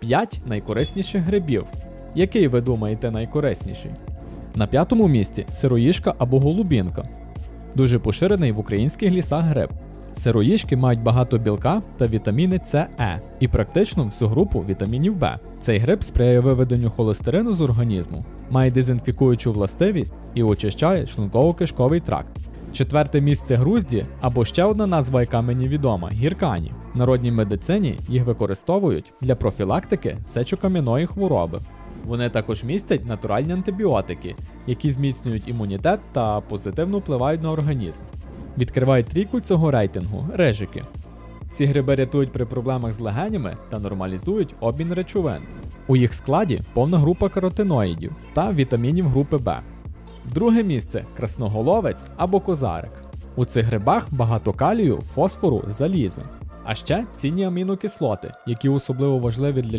5 найкорисніших грибів. Який ви думаєте найкорисніший? На п'ятому місці сироїжка або голубінка. Дуже поширений в українських лісах гриб. Сироїжки мають багато білка та вітаміни С, Е і практично всю групу вітамінів В. Цей гриб сприяє виведенню холестерину з організму, має дезінфікуючу властивість і очищає шлунково-кишковий тракт. Четверте місце грузді або ще одна назва, яка мені відома гіркані. В народній медицині їх використовують для профілактики сечокам'яної хвороби. Вони також містять натуральні антибіотики, які зміцнюють імунітет та позитивно впливають на організм. Відкривають трійку цього рейтингу режики. Ці гриби рятують при проблемах з легенями та нормалізують обмін речовин. У їх складі повна група каротиноїдів та вітамінів групи Б. Друге місце красноголовець або козарик. У цих грибах багато калію, фосфору, заліза. А ще цінні амінокислоти, які особливо важливі для людей.